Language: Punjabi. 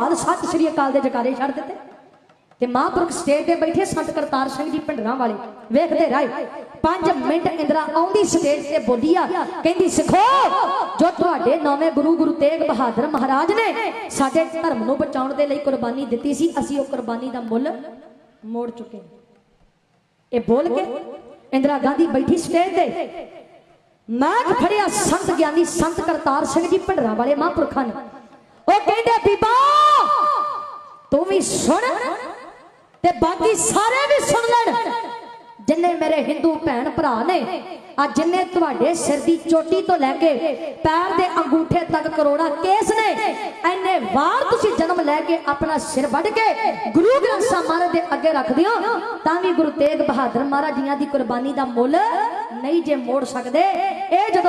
ਨਿਹਾਲ ਸਤਿ ਸ੍ਰੀ ਅਕਾਲ ਦੇ ਜਕਾਰੇ ਛੱਡ ਦਿੱਤੇ। ਤੇ ਮਹਾਂਪੁਰਖ ਸਟੇਜ ਤੇ ਬੈਠੇ ਸੰਤ ਕਰਤਾਰ ਸਿੰਘ ਜੀ ਪਿੰਡਰਾਂ ਵਾਲੇ ਵੇਖਦੇ ਰਹੇ। 5 ਮਿੰਟ ਇੰਦਰਾ ਆਉਂਦੀ ਸਟੇਜ ਤੇ ਬੋਲੀ ਆ ਕਹਿੰਦੀ, ਸਿੱਖੋ, ਜੋ ਤੁਹਾਡੇ ਨੌਵੇਂ ਗੁਰੂ ਗੁਰੂ ਤੇਗ ਬਹਾਦਰ ਮਹਾਰਾਜ ਨੇ ਸਾਡੇ ਧਰਮ ਨੂੰ ਬਚਾਉਣ ਦੇ ਲਈ ਕੁਰਬਾਨੀ ਦਿੱਤੀ ਸੀ, ਅਸੀਂ ਉਹ ਕੁਰਬਾਨੀ ਦਾ ਮੁੱਲ ਮੋੜ ਚੁੱਕੇ ਇਹ ਬੋਲ ਕੇ ਇੰਦਰਾ ਗਾਂਧੀ ਬੈਠੀ ਸਟੇਜ ਤੇ। ਮੈਂ ਫੜਿਆ ਸੰਤ ਗਿਆਨੀ ਸੰਤ ਕਰਤਾਰ ਸਿੰਘ ਜੀ ਭੰਡਰਾਂ ਵਾਲੇ ਮਹਾਂਪੁਰਖਾਂ ਨੇ। ਉਹ ਕਹਿੰਦੇ, ਬੀਬਾ ਵੀ ਸੁਣ ਤੇ ਬਾਕੀ ਸਾਰੇ ਵੀ ਸੁਣ ਲੈਣ। ਜਿੰਨੇ ਮੇਰੇ ਹਿੰਦੂ ਭੈਣ ਭਰਾ ਨੇ ਆ ਜਿੰਨੇ ਤੁਹਾਡੇ ਸਿਰ ਦੀ ਚੋਟੀ ਤੋਂ ਲੈ ਕੇ ਪੈਰ ਦੇ ਅੰਗੂਠੇ ਤੱਕ ਕਰੋੜਾ ਕੇਸ ਨੇ ਐਨੇ ਵਾਰ ਤੁਸੀਂ ਜਨਮ ਲੈ ਕੇ ਆਪਣਾ ਸਿਰ ਵੱਢ ਕੇ ਗੁਰੂ ਗ੍ਰੰਥ ਸਾਹਿਬ ਮਹਾਰਾਜ ਦੇ ਅੱਗੇ ਰੱਖਦੇ ਹੋ, ਤਾਂ ਵੀ ਗੁਰੂ ਤੇਗ ਬਹਾਦਰ ਮਹਾਰਾਜ ਜੀਆਂ ਦੀ ਕੁਰਬਾਨੀ ਦਾ ਮੁੱਲ ਨਹੀਂ ਜੇ ਮੋੜ ਸਕਦੇ। ਇਹ ਜਦੋਂ